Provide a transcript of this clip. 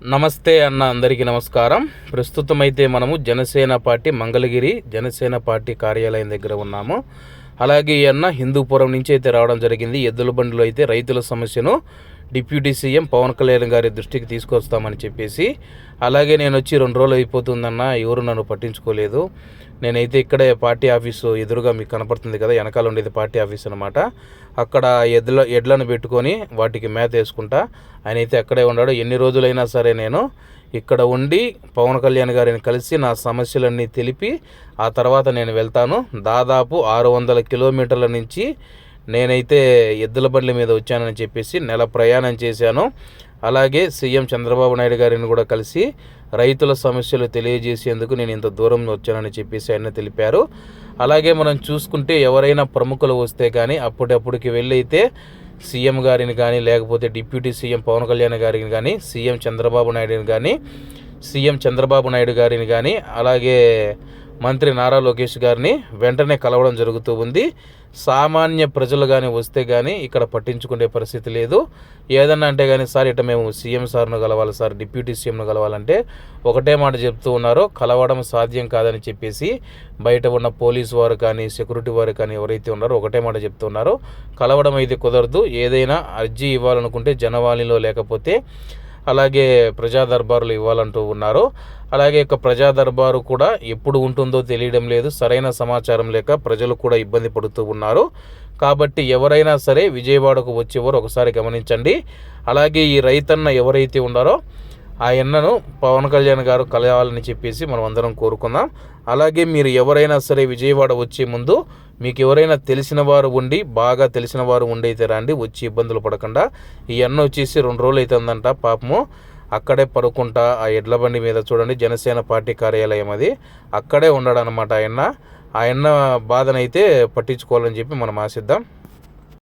నమస్తే అన్న అందరికీ నమస్కారం. ప్రస్తుతం అయితే మనము జనసేన పార్టీ మంగళగిరి జనసేన పార్టీ కార్యాలయం దగ్గర ఉన్నాము. అలాగే ఈ అన్న హిందూపురం నుంచి అయితే రావడం జరిగింది. ఎద్దుల బండిలో అయితే రైతుల సమస్యను డిప్యూటీ సీఎం పవన్ కళ్యాణ్ గారి దృష్టికి తీసుకొస్తామని చెప్పేసి అలాగే నేను వచ్చి రెండు రోజులు అయిపోతుందన్న ఎవరు నన్ను పట్టించుకోలేదు. నేనైతే ఇక్కడే పార్టీ ఆఫీసు ఎదురుగా మీకు కనపడుతుంది కదా వెనకాల ఉండేది పార్టీ ఆఫీస్ అనమాట అక్కడ ఎడ్ల ఎడ్లను పెట్టుకొని వాటికి మేత వేసుకుంటా ఆయన అయితే అక్కడే ఉన్నాడు. ఎన్ని రోజులైనా సరే నేను ఇక్కడ ఉండి పవన్ కళ్యాణ్ గారిని కలిసి నా సమస్యలన్నీ తెలిపి ఆ తర్వాత నేను వెళ్తాను. దాదాపు ఆరు వందల కిలోమీటర్ల నుంచి నేనైతే ఎద్దుల బండ్ల మీద వచ్చానని చెప్పేసి నెల ప్రయాణం చేశాను. అలాగే సీఎం చంద్రబాబు నాయుడు గారిని కూడా కలిసి రైతుల సమస్యలు తెలియజేసేందుకు నేను ఇంత దూరం వచ్చానని చెప్పేసి ఆయన తెలిపారు. అలాగే మనం చూసుకుంటే ఎవరైనా ప్రముఖులు వస్తే కానీ అప్పుడప్పుడుకి వెళ్ళైతే సీఎం గారిని కానీ లేకపోతే డిప్యూటీ సీఎం పవన్ కళ్యాణ్ గారిని కానీ సీఎం చంద్రబాబు నాయుడుని కానీ సీఎం చంద్రబాబు నాయుడు గారిని కానీ అలాగే మంత్రి నారా లోకేష్ గారిని వెంటనే కలవడం జరుగుతూ ఉంది. సామాన్య ప్రజలు కానీ వస్తే కానీ ఇక్కడ పట్టించుకునే పరిస్థితి లేదు. ఏదన్నా అంటే కానీ సార్ ఇట మేము సీఎం సార్ను కలవాలి సార్ డిప్యూటీ సీఎంను కలవాలంటే ఒకటే మాట చెప్తూ ఉన్నారు. కలవడం సాధ్యం కాదని చెప్పేసి బయట ఉన్న పోలీసు వారు కానీ సెక్యూరిటీ వారు కానీ ఎవరైతే ఉన్నారో ఒకటే మాట చెప్తున్నారు కలవడం అయితే కుదరదు. ఏదైనా అర్జీ ఇవ్వాలనుకుంటే జనవాణిలో లేకపోతే అలాగే ప్రజా దర్బారులు ఇవ్వాలంటూ ఉన్నారు. అలాగే ఇక ప్రజా దర్బారు కూడా ఎప్పుడు ఉంటుందో తెలియడం లేదు. సరైన సమాచారం లేక ప్రజలు కూడా ఇబ్బంది పడుతూ ఉన్నారు. కాబట్టి ఎవరైనా సరే విజయవాడకు వచ్చేవారు ఒకసారి గమనించండి. అలాగే ఈ రైతన్న ఎవరైతే ఉన్నారో ఆ ఎన్నను పవన్ కళ్యాణ్ గారు కలవాలని చెప్పేసి మనం అందరం కోరుకుందాం. అలాగే మీరు ఎవరైనా సరే విజయవాడ వచ్చే ముందు మీకు ఎవరైనా తెలిసిన వారు ఉండి బాగా తెలిసిన వారు ఉండైతే రండి వచ్చి ఇబ్బందులు పడకుండా. ఈ అన్న వచ్చేసి రెండు రోజులు అవుతుందంట పాపము. అక్కడే పడుకుంటా ఆ ఎడ్ల బండి మీద చూడండి జనసేన పార్టీ కార్యాలయం అది. అక్కడే ఉన్నాడు అనమాట ఆయన ఆయన బాధనైతే పట్టించుకోవాలని చెప్పి మనం ఆశిద్దాం.